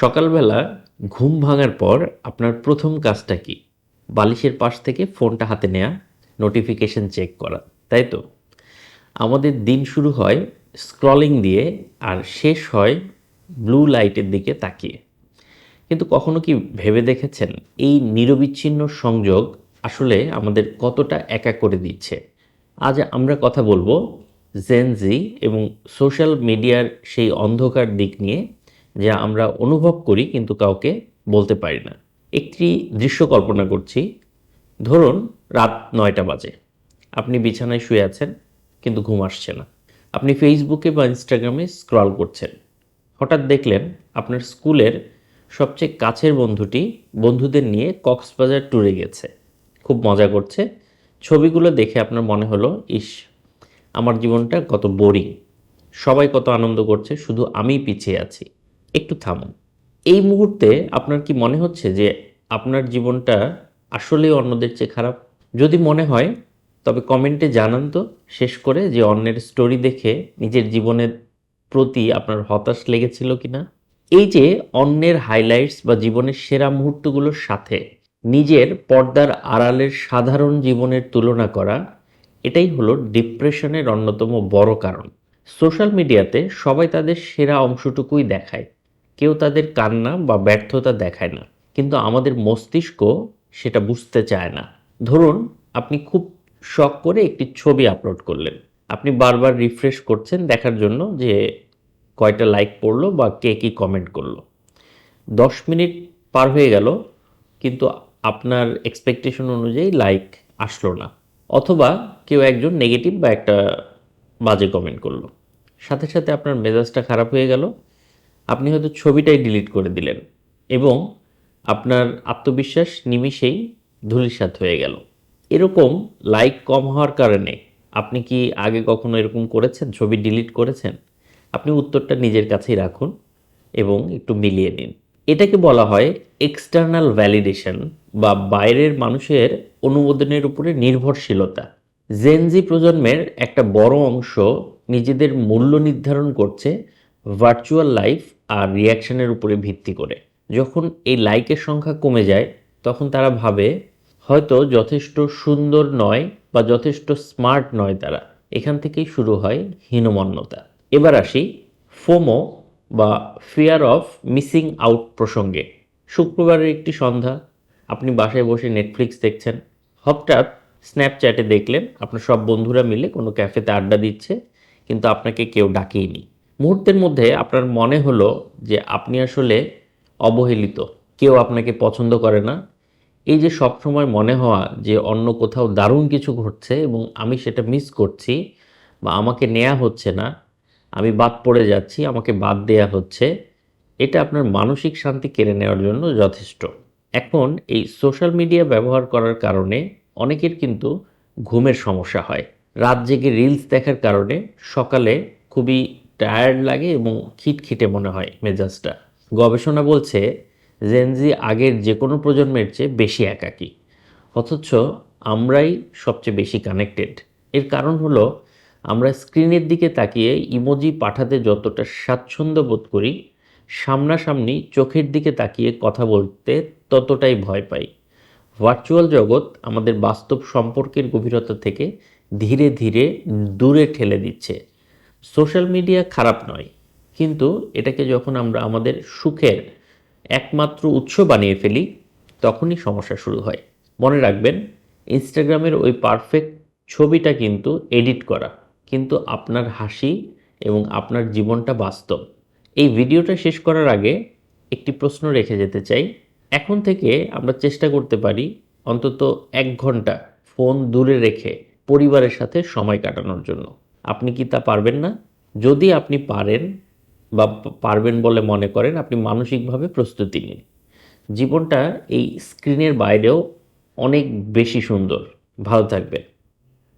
সকালবেলা ঘুম ভাঙার পর আপনার প্রথম কাজটা কি? বালিশের পাশ থেকে ফোনটা হাতে নেওয়া নোটিফিকেশন চেক করা, তাই তো? আমাদের দিন শুরু হয় স্ক্রলিং দিয়ে আর শেষ হয় ব্লু লাইটের দিকে তাকিয়ে। কিন্তু কখনো কি ভেবে দেখেছেন এই নিরবিচ্ছিন্ন সংযোগ আসলে আমাদের কতটা একা করে দিচ্ছে? আজ আমরা কথা বলব জেনজি এবং সোশ্যাল মিডিয়ার সেই অন্ধকার দিক নিয়ে যা আমরা অনুভব করি কিন্তু কাউকে বলতে পারি না। একটি দৃশ্য কল্পনা করছি। ধরুন রাত নয়টা বাজে। আপনি বিছানায় শুয়ে আছেন কিন্তু ঘুম আসছে না। আপনি ফেসবুকে বা ইনস্টাগ্রামে স্ক্রল করছেন। হঠাৎ দেখলেন আপনার স্কুলের সবচেয়ে কাছের বন্ধুটি বন্ধুদের নিয়ে কক্সবাজার ট্যুরে গেছে। খুব মজা করছে। ছবিগুলো দেখে আপনার মনে হলো, ইস, আমার জীবনটা কত বোরিং সবাই কত আনন্দ করছে, শুধু আমিই পিছিয়ে আছি। একটু থামুন। এই মুহূর্তে আপনার কি মনে হচ্ছে যে আপনার জীবনটা আসলেই অন্যদের চেয়ে খারাপ? যদি মনে হয়, তবে কমেন্টে জানান তো শেষ করে যে অন্যের স্টোরি দেখে নিজের জীবনের প্রতি আপনার হতাশ লেগেছিল কিনা। এই যে অন্যের হাইলাইটস বা জীবনের সেরা মুহূর্তগুলোর সাথে নিজের পর্দার আড়ালের সাধারণ জীবনের তুলনা করা, এটাই হলো ডিপ্রেশনের অন্যতম বড় কারণ। সোশ্যাল মিডিয়াতে সবাই তাদের সেরা অংশটুকুই দেখায়। কেউ তাদের কান্না বা ব্যর্থতা দেখায় না। কিন্তু আমাদের মস্তিষ্ক সেটা বুঝতে চায় না। ধরুন, আপনি খুব শখ করে একটি ছবি আপলোড করলেন। আপনি বারবার রিফ্রেশ করছেন দেখার জন্য যে কয়টা লাইক পড়ল বা কে কী কমেন্ট করল। দশ মিনিট পার হয়ে গেল, কিন্তু আপনার এক্সপেকটেশন অনুযায়ী লাইক আসলো না। অথবা কেউ একজন নেগেটিভ বা একটা বাজে কমেন্ট করল। সাথে সাথে আপনার মেজাজটা খারাপ হয়ে গেল আপনি হয়তো ছবিটাই ডিলিট করে দিলেন এবং আপনার আত্মবিশ্বাস নিমিষেই ধূলিসাৎ হয়ে গেল। এরকম লাইক কম হওয়ার কারণে আপনি কি আগে কখনো এরকম করেছেন? ছবি ডিলিট করেছেন? আপনি উত্তরটা নিজের কাছেই রাখুন এবং একটু মিলিয়ে নিন। এটাকে বলা হয় এক্সটার্নাল ভ্যালিডেশন বা বাইরের মানুষের অনুমোদনের উপরে নির্ভরশীলতা। জেনজি প্রজন্মের একটা বড় অংশ নিজেদের মূল্য নির্ধারণ করছে ভার্চুয়াল লাইফ আর রিয়াকশনের উপরে ভিত্তি করে। যখন এই লাইকের সংখ্যা কমে যায়, তখন তারা ভাবে, হয়তো যথেষ্ট সুন্দর নয় বা যথেষ্ট স্মার্ট নয় তারা। এখান থেকেই শুরু হয় হীনমন্যতা। এবার আসি ফোমো বা ফিয়ার অফ মিসিং আউট প্রসঙ্গে। শুক্রবারের একটি সন্ধ্যা, আপনি বাসায় বসে নেটফ্লিক্স দেখছেন। হঠাৎ স্ন্যাপচ্যাটে দেখলেন, আপনার সব বন্ধুরা মিলে কোনো ক্যাফেতে আড্ডা দিচ্ছে, কিন্তু আপনাকে কেউ ডাকেইনি। মুহূর্তের মধ্যে আপনার মনে হলো যে আপনি আসলে অবহেলিত, কেউ আপনাকে পছন্দ করে না। এই যে সবসময় মনে হওয়া যে অন্য কোথাও দারুণ কিছু ঘটছে এবং আমি সেটা মিস করছি বা আমাকে নেওয়া হচ্ছে না, আমি বাদ পড়ে যাচ্ছি, আমাকে বাদ দেয়া হচ্ছে, এটা আপনার মানসিক শান্তি কেড়ে নেওয়ার জন্য যথেষ্ট। এখন এই সোশ্যাল মিডিয়া ব্যবহার করার কারণে অনেকের কিন্তু ঘুমের সমস্যা হয়। রাত জেগে রিলস দেখার কারণে সকালে খুবই টায়ার্ড লাগে এবং খিটখিটে মনে হয় মেজাজটা। গবেষণা বলছে জেনজি আগের যে কোনো প্রজন্মের চেয়ে বেশি একাকী। অথচ আমরাই সবচেয়ে বেশি কানেক্টেড এর কারণ হলো আমরা স্ক্রিনের দিকে তাকিয়ে ইমোজি পাঠাতে যতটা স্বাচ্ছন্দ্য বোধ করি, সামনাসামনি চোখের দিকে তাকিয়ে কথা বলতে ততটাই ভয় পাই। ভার্চুয়াল জগৎ আমাদের বাস্তব সম্পর্কের গভীরতা থেকে ধীরে ধীরে দূরে ঠেলে দিচ্ছে। সোশ্যাল মিডিয়া খারাপ নয়, কিন্তু এটাকে যখন আমরা আমাদের সুখের একমাত্র উৎস বানিয়ে ফেলি, তখনই সমস্যা শুরু হয়। মনে রাখবেন ইনস্টাগ্রামের ওই পারফেক্ট ছবিটা কিন্তু এডিট করা, কিন্তু আপনার হাসি এবং আপনার জীবনটা বাস্তব। এই ভিডিওটা শেষ করার আগে একটি প্রশ্ন রেখে যেতে চাই। এখন থেকে আমরা চেষ্টা করতে পারি অন্তত এক ঘণ্টা ফোন দূরে রেখে পরিবারের সাথে সময় কাটানোর জন্য। আপনি কি তা পারবেন না? যদি আপনি পারেন বা পারবেন বলে মনে করেন, আপনি মানসিকভাবে প্রস্তুতি নিন। জীবনটা এই স্ক্রিনের বাইরেও অনেক বেশি সুন্দর। ভালো থাকবেন।